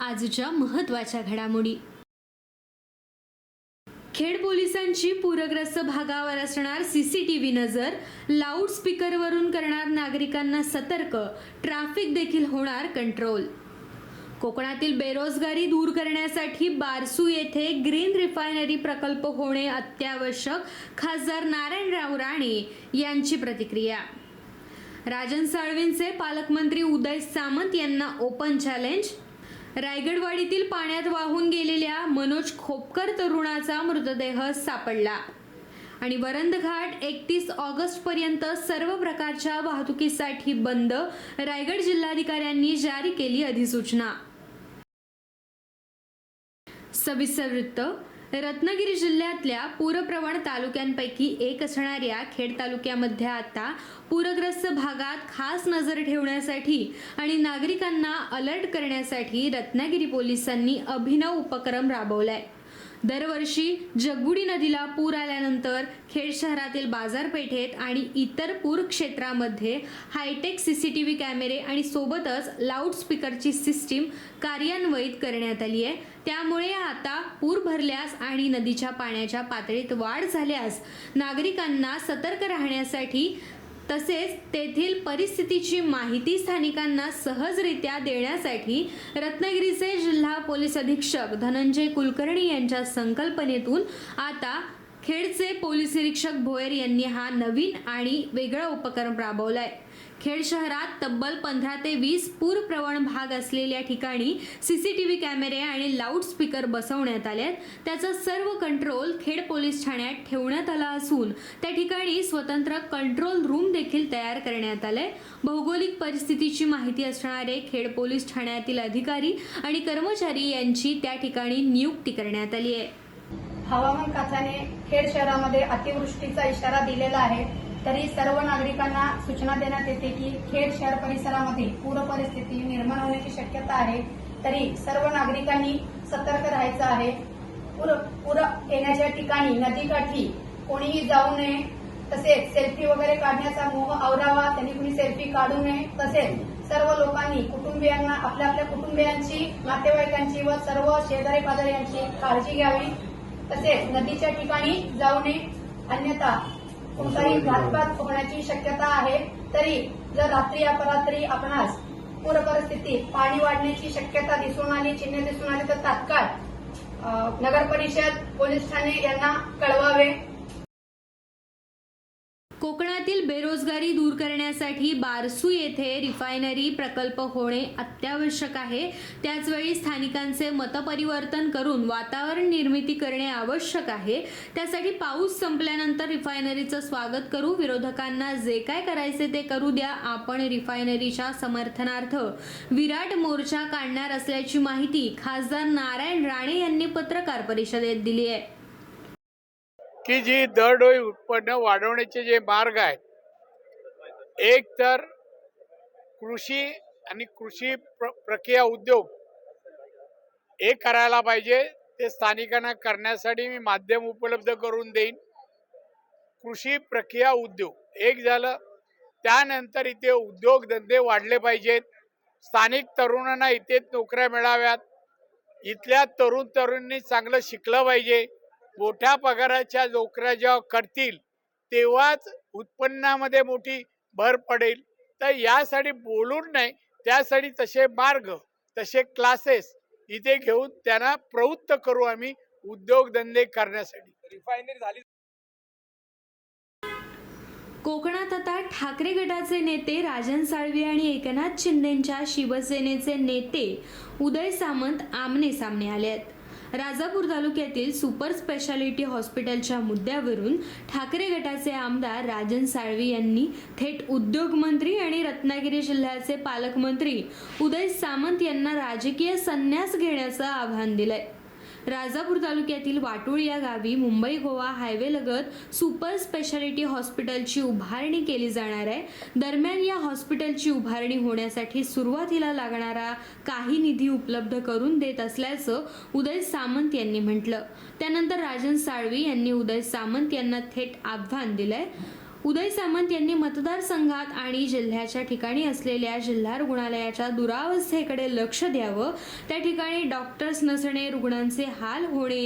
आजच्या महत्त्वाच्या घडामोडी. खेड पोलिसांची पूरग्रस्त भागावर असणार सीसीटीव्ही नजर लाऊडस्पीकरवरून करणार नागरिकांना सतर्क ट्रॅफिक देखील होणार कंट्रोल. कोकणातील बेरोजगारी दूर करण्यासाठी बारसू येथे ग्रीन रिफायनरी प्रकल्प होणे अत्यावश्यक खासदार नारायणराव राणे यांची प्रतिक्रिया. राजन साळवेंचे पालकमंत्री उदय सामंत यांना ओपन चॅलेंज रायगडवाडीतील पाण्यात वाहून गेलेल्या मनोज खोपकर तरुणाचा मृतदेह सापडला. आणि वरंदघाट एकतीस ऑगस्ट पर्यंत सर्व प्रकारच्या वाहतुकीसाठी बंद रायगड जिल्हाधिकाऱ्यांनी जारी केली अधिसूचना. सविस्तर वृत्त रत्नागिरी जिल्ह्यातल्या पूरप्रवण तालुक्यांपैकी एक असणाऱ्या खेड तालुक्यामध्ये आता पूरग्रस्त भागात खास नजर ठेवण्यासाठी आणि नागरिकांना अलर्ट करण्यासाठी रत्नागिरी पोलिसांनी अभिनव उपक्रम राबवलाय. दरवर्षी जगबुडी नदीला पूर आल्यानंतर खेड शहरातील बाजारपेठेत आणि इतर पूर क्षेत्रामध्ये हायटेक सीसीटीव्ही कॅमेरे आणि सोबतच लाऊडस्पीकरची सिस्टीम कार्यान्वित करण्यात आली आहे. त्यामुळे आता पूर भरल्यास आणि नदीच्या पाण्याच्या पातळीत वाढ झाल्यास नागरिकांना सतर्क राहण्यासाठी तसेच तेथील परिस्थितीची माहिती स्थानिकांना सहजरित्या देण्यासाठी रत्नागिरीचे जिल्हा पोलीस अधीक्षक धनंजय कुलकर्णी यांच्या संकल्पनेतून आता खेडचे पोलीस निरीक्षक भोयर यांनी हा नवीन आणि वेगळा उपक्रम राबवलाय. खेड शहरात तब्बल पंधरा ते वीस पूरप्रवण भाग असलेल्या ठिकाणी सीसीटीव्ही कॅमेरे आणि लाऊडस्पीकर बसवण्यात आलेत त्याचा सर्व कंट्रोल खेड पोलीस ठाण्यात ठेवण्यात आला असून त्या ठिकाणी स्वतंत्र कंट्रोल रूम देखील तयार करण्यात आले. भौगोलिक परिस्थितीची माहिती असणारे खेड पोलीस ठाण्यातील अधिकारी आणि कर्मचारी यांची त्या ठिकाणी नियुक्ती करण्यात आली आहे. हवामान खात्याने खेड शहरामध्ये अतिवृष्टीचा इशारा दिलेला आहे. तरी सर्व नागरिकांना सूचना देण्यात येते की खेड शहर परिसरामध्ये पूर परिस्थिती निर्माण होण्याची शक्यता आहे तरी सर्व नागरिकांनी सतर्क राहायचं आहे. पूर पूर येण्याच्या ठिकाणी नदीकाठी कोणीही जाऊ नये तसेच सेल्फी वगैरे काढण्याचा मोह आवरावा त्यांनी कुणी सेल्फी काढू नये तसेच सर्व लोकांनी कुटुंबियांना आपल्या आपल्या कुटुंबियांची नातेवाईकांची व सर्व शेजारी पाजारी यांची काळजी घ्यावी. तसेच नदीच्या ठिकाणी जाऊ नये. अन्यथा कोणताही घातपात होण्याची शक्यता आहे. तरी जर रात्री अपरात्री आपणास पूर परिस्थितीत पाणी वाढण्याची शक्यता दिसून आली चिन्ह दिसून आली तर तात्काळ नगर परिषद पोलीस ठाणे यांना कळवावे. कोकणातील बेरोजगारी दूर करण्यासाठी बारसू येथे रिफायनरी प्रकल्प होणे अत्यावश्यक आहे. त्याचवेळी स्थानिकांचे मतपरिवर्तन करून वातावरण निर्मिती करणे आवश्यक आहे. त्यासाठी पाऊस संपल्यानंतर रिफायनरीचं स्वागत करू. विरोधकांना जे काय करायचे ते करू द्या. आपण रिफायनरीच्या समर्थनार्थ विराट मोर्चा काढणार असल्याची माहिती खासदार नारायण राणे यांनी पत्रकार परिषदेत दिली आहे. की जी दरडोई उत्पन्न वाढवण्याचे जे मार्ग आहेत एक तर कृषी आणि कृषी प्र प्रक्रिया उद्योग हे करायला पाहिजे ते स्थानिकांना करण्यासाठी मी माध्यम उपलब्ध करून देईन. कृषी प्रक्रिया उद्योग एक झालं त्यानंतर इथे उद्योगधंदे वाढले पाहिजेत. स्थानिक तरुणांना इथे नोकऱ्या मिळाव्यात. इथल्या तरुण तरुणींनी चांगलं शिकलं पाहिजे. मोठ्या पगाराच्या नोकऱ्या जेव्हा करतील तेव्हाच उत्पन्नामध्ये मोठी भर पडेल. तर यासाठी बोलून नाही त्यासाठी तसे मार्ग तसे क्लासेस इथे घेऊन त्यांना प्रवृत्त करू आम्ही उद्योगधंदे करण्यासाठी. रिफायनरी झाली. कोकणात आता ठाकरे गटाचे नेते राजन साळवी आणि एकनाथ शिंदेच्या शिवसेनेचे नेते उदय सामंत आमने सामने आले आहेत राजापूर तालुक्यातील सुपर स्पेशालिटी हॉस्पिटलच्या मुद्द्यावरून ठाकरे गटाचे आमदार राजन साळवी यांनी थेट उद्योगमंत्री आणि रत्नागिरी जिल्ह्याचे पालकमंत्री उदय सामंत यांना राजकीय संन्यास घेण्याचं आव्हान दिलंय. राजापूर तालुक्यातील वाटूळ या गावी मुंबई गोवा हायवे लगत सुपर स्पेशालिटी हॉस्पिटलची उभारणी केली जाणार आहे. दरम्यान या हॉस्पिटलची उभारणी होण्यासाठी सुरुवातीला लागणारा काही निधी उपलब्ध करून देत असल्याचं उदय सामंत यांनी म्हटलं. त्यानंतर राजन साळवी यांनी उदय सामंत यांना थेट आव्हान दिलंय. उदय सामंत यांनी मतदारसंघात आणि जिल्ह्याच्या ठिकाणी असलेल्या जिल्हा रुग्णालयाच्या दुरावस्थेकडे लक्ष द्यावं. त्या ठिकाणी डॉक्टर्स नसणे रुग्णांचे हाल होणे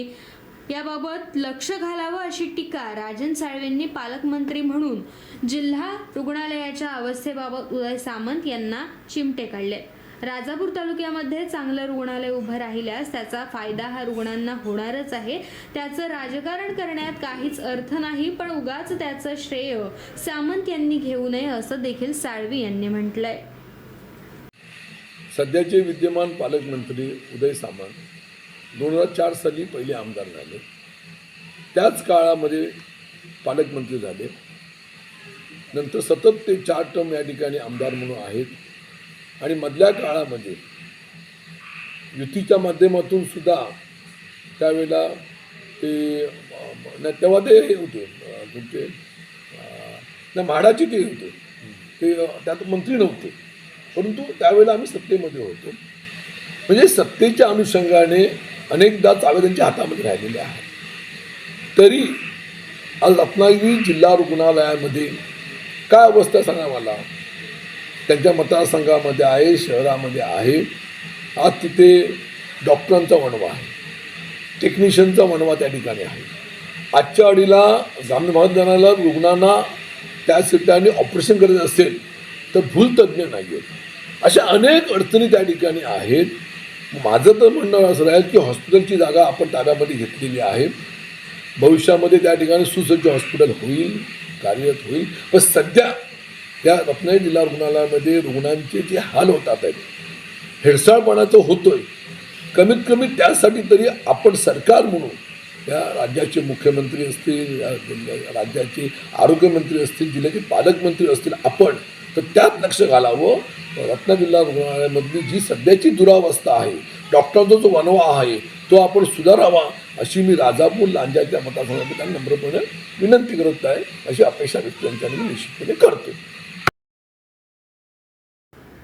याबाबत लक्ष घालावं अशी टीका राजन साळवेंनी पालकमंत्री म्हणून जिल्हा रुग्णालयाच्या अवस्थेबाबत उदय सामंत यांना चिमटे काढले. राजापूर तालुक्यामध्ये चांगलं रुग्णालय उभं राहिल्यास त्याचा फायदा हा रुग्णांना होणारच आहे. त्याचं राजकारण करण्यात काहीच अर्थ नाही पण उगाच त्याचं श्रेय सामंत यांनी घेऊ नये असं देखील साळवी यांनी म्हटलंय. सध्याचे विद्यमान पालकमंत्री उदय सामंत दोन हजार चार साली पहिले आमदार झाले. त्याच काळामध्ये पालकमंत्री झाले. नंतर सतत ते चार टर्म या ठिकाणी आमदार म्हणून आहेत. आणि मधल्या काळामध्ये युतीच्या माध्यमातून सुद्धा त्यावेळेला ते नाही, तेव्हा ते हे होते तुमचे नाही म्हाडाचे ते होते. ते त्यात मंत्री नव्हते. परंतु त्यावेळेला आम्ही सत्तेमध्ये होतो. म्हणजे सत्तेच्या अनुषंगाने अनेकदा चावे त्यांच्या हातामध्ये राहिलेले आहेत. तरी आज रत्नागिरी जिल्हा रुग्णालयामध्ये काय अवस्था सांगा मला? त्यांच्या मतदारसंघामध्ये आहे शहरामध्ये आहे. आज तिथे डॉक्टरांचा वणवा आहे. टेक्निशियनचा वणवा त्या ठिकाणी आहे. आजच्या अडीला ग्रामीण भागात जाणाऱ्या रुग्णांना त्या ठिकाणी ऑपरेशन करायचं असेल तर भूलतज्ञ नाही आहेत. अशा अनेक अडचणी त्या ठिकाणी आहेत. माझं तर म्हणणं असं राहील की हॉस्पिटलची जागा आपण ताब्यामध्ये घेतलेली आहे. भविष्यामध्ये त्या ठिकाणी सुसज्ज हॉस्पिटल होईल कार्यरत होईल. पण सध्या त्या रत्नागिरी जिल्हा रुग्णालयामध्ये रुग्णांचे जे हाल होतात आहेत हेळसाळपणाचं होतोय. कमीत कमी त्यासाठी तरी आपण सरकार म्हणून या राज्याचे मुख्यमंत्री असतील या राज्याचे आरोग्यमंत्री असतील जिल्ह्याचे पालकमंत्री असतील आपण तर त्यात लक्ष घालावं. रत्ना जिल्हा रुग्णालयामधली जी सध्याची दुरावस्था आहे डॉक्टरचा जो वनवा आहे तो आपण सुधारावा अशी मी राजापूर लांजाच्या मतदारसंघामध्ये त्यांना नम्रपणे विनंती करत आहे अशी अपेक्षा व्यक्ती त्यांच्याने निश्चितपणे करतो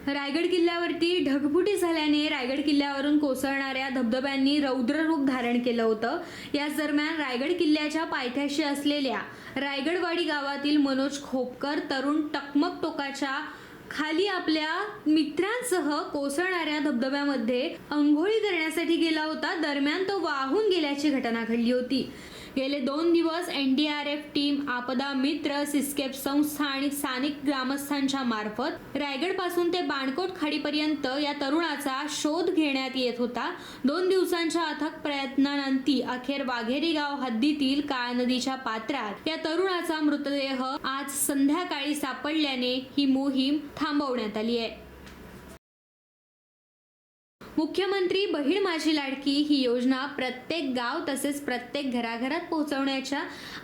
रायगड किल्ल्यावरती ढगफुटी झाल्याने रायगड किल्ल्यावरून कोसळणाऱ्या धबधब्यांनी रौद्ररूप धारण केलं होतं. याच दरम्यान रायगड किल्ल्याच्या पायथ्याशी असलेल्या रायगडवाडी गावातील मनोज खोपकर तरुण टकमक टोकाच्या खाली आपल्या मित्रांसह कोसळणाऱ्या धबधब्यामध्ये अंघोळी करण्यासाठी गेला होता. दरम्यान तो वाहून गेल्याची घटना घडली होती. गेले दोन दिवस N D R F team आपदा मित्र सिस्केप संस्था आणि स्थानिक ग्रामस्थांच्या मार्फत रायगडपासून ते बाणकोट खाडीपर्यंत या तरुणाचा शोध घेण्यात येत होता. दोन दिवसांच्या अथक प्रयत्नानंती अखेर वाघेरी गाव हद्दीतील काळ नदीच्या पात्रात या तरुणाचा मृतदेह आज संध्याकाळी सापडल्याने ही मोहीम थांबवण्यात आली आहे. मुख्यमंत्री बहीण माझी लाडकी ही योजना प्रत्येक गाव तसेच प्रत्येक घराघरात पोहोचवण्याच्या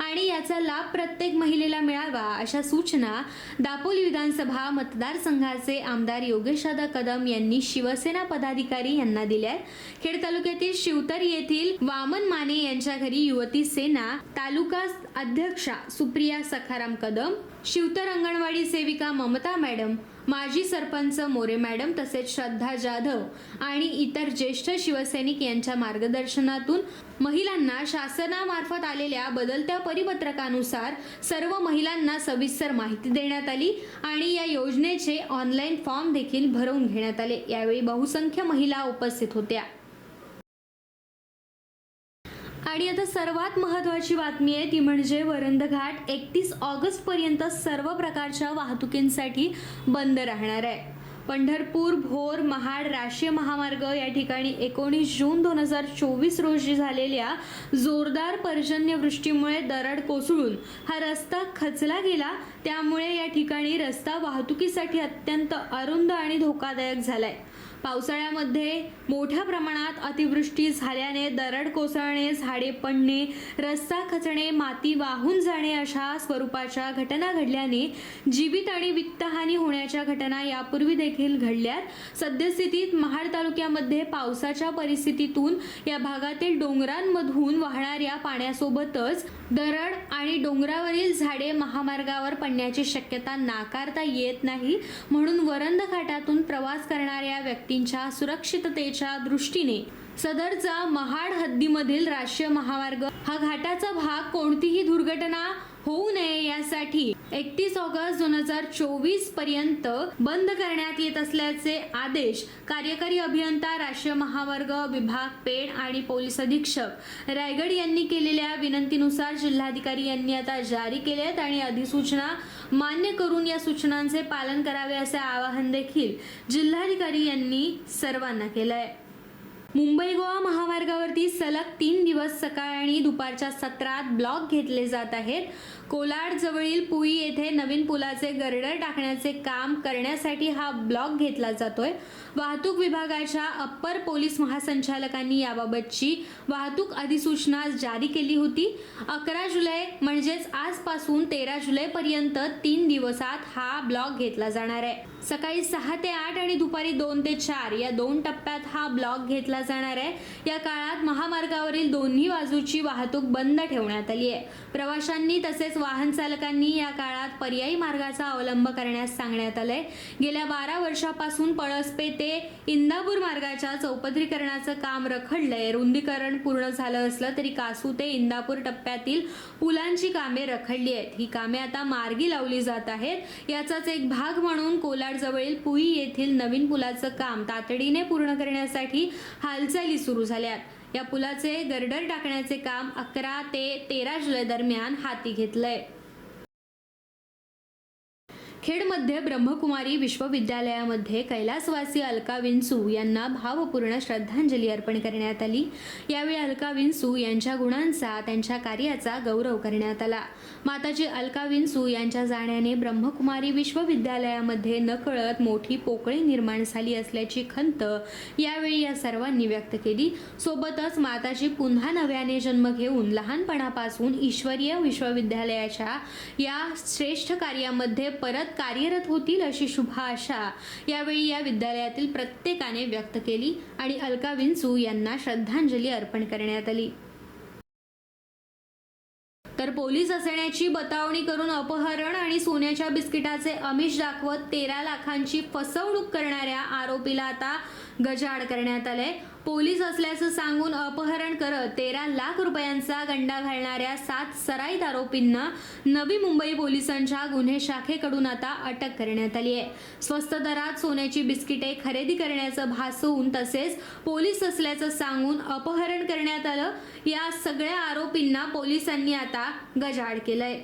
आणि याचा लाभ प्रत्येक महिलेला मिळावा अशा सूचना दापोली विधानसभा मतदारसंघाचे आमदार योगेशदादा कदम यांनी शिवसेना पदाधिकारी यांना दिल्या आहेत. खेड तालुक्यातील शिवतर येथील वामन माने यांच्या घरी युवती सेना तालुका अध्यक्षा सुप्रिया सखाराम कदम शिवतर अंगणवाडी सेविका ममता मॅडम माजी सरपंच मोरे मॅडम तसेच श्रद्धा जाधव आणि इतर ज्येष्ठ शिवसैनिक यांच्या मार्गदर्शनातून महिलांना शासनामार्फत आलेल्या बदलत्या परिपत्रकानुसार सर्व महिलांना सविस्तर माहिती देण्यात आली आणि या योजनेचे ऑनलाईन फॉर्म देखील भरवून घेण्यात आले. यावेळी बहुसंख्य महिला उपस्थित होत्या. आणि आता सर्वात महत्त्वाची बातमी आहे ती म्हणजे वरंद घाट एकतीस ऑगस्ट पर्यंत सर्व प्रकारच्या वाहतुकींसाठी बंद राहणार आहे. पंढरपूर भोर महाड राष्ट्रीय महामार्ग या ठिकाणी एकोणीस जून दोन हजार चोवीस रोजी झालेल्या जोरदार पर्जन्यवृष्टीमुळे दरड कोसळून हा रस्ता खचला गेला. त्यामुळे या ठिकाणी रस्ता वाहतुकीसाठी अत्यंत अरुंद आणि धोकादायक झालाय. पावसाळ्यामध्ये मोठ्या प्रमाणात अतिवृष्टी झाल्याने दरड कोसळणे झाडे पडणे रस्ता खचणे माती वाहून जाणे अशा स्वरूपाच्या घटना घडल्याने जीवित आणि वित्तहानी होण्याच्या घटना यापूर्वी देखील घडल्यात. सद्यस्थितीत महाड तालुक्यामध्ये पावसाच्या परिस्थितीतून या भागातील डोंगरांमधून वाहणाऱ्या पाण्यासोबतच दरड आणि डोंगरावरील झाडे महामार्गावर पडण्याची शक्यता नाकारता येत नाही म्हणून वरंद घाटातून प्रवास करणाऱ्या व्यक्तींच्या सुरक्षिततेच्या दृष्टीने सदरचा महाड हद्दीमधील राष्ट्रीय महामार्ग हा घाटाचा भाग कोणतीही दुर्घटना होऊ नये यासाठी एकतीस ऑगस्ट दोन हजार चोवीसपर्यंत बंद करण्यात येत असल्याचे आदेश कार्यकारी अभियंता राष्ट्रीय महामार्ग विभाग पेण आणि पोलीस अधीक्षक रायगड यांनी केलेल्या विनंतीनुसार जिल्हाधिकारी यांनी आता जारी केले आहेत आणि अधिसूचना मान्य करून या सूचनांचे पालन करावे असे आवाहन देखील जिल्हाधिकारी यांनी सर्वांना केलं आहे मुंबई गोवा महामार्गावरती सलग तीन दिवस सकाळ आणि दुपारच्या सत्रात ब्लॉक घेतले जात आहेत. कोलाड जवळील पुई येथे नवीन पुलाचे गर्डर टाकण्याचे काम करण्यासाठी हा ब्लॉक घेतला जातोय. वाहतूक विभागाच्या अप्पर पोलीस महासंचालकांनी याबाबतची वाहतूक अधिसूचना जारी केली होती. अकरा जुलै म्हणजेच आजपासून तेरा जुलैपर्यंत तीन दिवसात हा ब्लॉक घेतला जाणार आहे. सकाळी सहा ते आठ आणि दुपारी दोन ते चार या दोन टप्प्यात हा ब्लॉक घेतला जाणार आहे. या काळात महामार्गावरील दोन्ही बाजूची वाहतूक बंद ठेवण्यात आली आहे. प्रवाशांनी तसेच वाहन चालकांनी या काळात पर्यायी मार्गाचा अवलंब करण्यास सांगण्यात आलंय. गेल्या बारा वर्षापासून पळसपे ते इंदापूर मार्गाच्या चौपदरीकरणाचं काम रखडलंय. रुंदीकरण पूर्ण झालं असलं तरी कासू ते इंदापूर टप्प्यातील पुलांची कामे रखडली आहेत. ही कामे आता मार्गी लावली जात आहेत. याचाच एक भाग म्हणून कोलाड जवळील पुई येथील नवीन पुलाचं काम तातडीने पूर्ण करण्यासाठी हालचाली सुरू झाल्यात या पुलाचे गर्डर टाकण्याचे काम अकरा ते तेरा जुलै दरम्यान हाती घेतलंय. खेडमध्ये ब्रह्मकुमारी विश्वविद्यालयामध्ये कैलासवासी अलका विंसू यांना भावपूर्ण श्रद्धांजली अर्पण करण्यात आली. यावेळी अलका विन्सू यांच्या गुणांचा त्यांच्या कार्याचा गौरव करण्यात आला. माताजी अलका विंसू यांच्या जाण्याने ब्रह्मकुमारी विश्वविद्यालयामध्ये नकळत मोठी पोकळी निर्माण झाली असल्याची खंत यावेळी या सर्वांनी व्यक्त केली. सोबतच माताजी पुन्हा नव्याने जन्म घेऊन लहानपणापासून ईश्वरीय विश्वविद्यालयाच्या या श्रेष्ठ कार्यामध्ये परत कार्यरत होतील अशी शुभ आशा यावेळी या विद्यालयातील प्रत्येकाने व्यक्त केली आणि अलका विंचू यांना श्रद्धांजली अर्पण करण्यात आली. तर पोलीस असण्याची बतावणी करून अपहरण आणि सोन्याच्या बिस्किटाचे अमिष दाखवत तेरा लाखांची फसवणूक करणाऱ्या आरोपीला आता गजाआड करण्यात आलंय. पोलीस असल्याचं सांगून अपहरण करत तेरा लाख रुपयांचा गंडा घालणाऱ्या सात सराईत आरोपींना नवी मुंबई पोलिसांच्या गुन्हे शाखेकडून आता अटक करण्यात आली आहे. स्वस्त दरात सोन्याची बिस्किटे खरेदी करण्याचं भासवून तसेच पोलीस असल्याचं सांगून अपहरण करण्यात आलं. या सगळ्या आरोपींना पोलिसांनी आता गजाआड केलंय.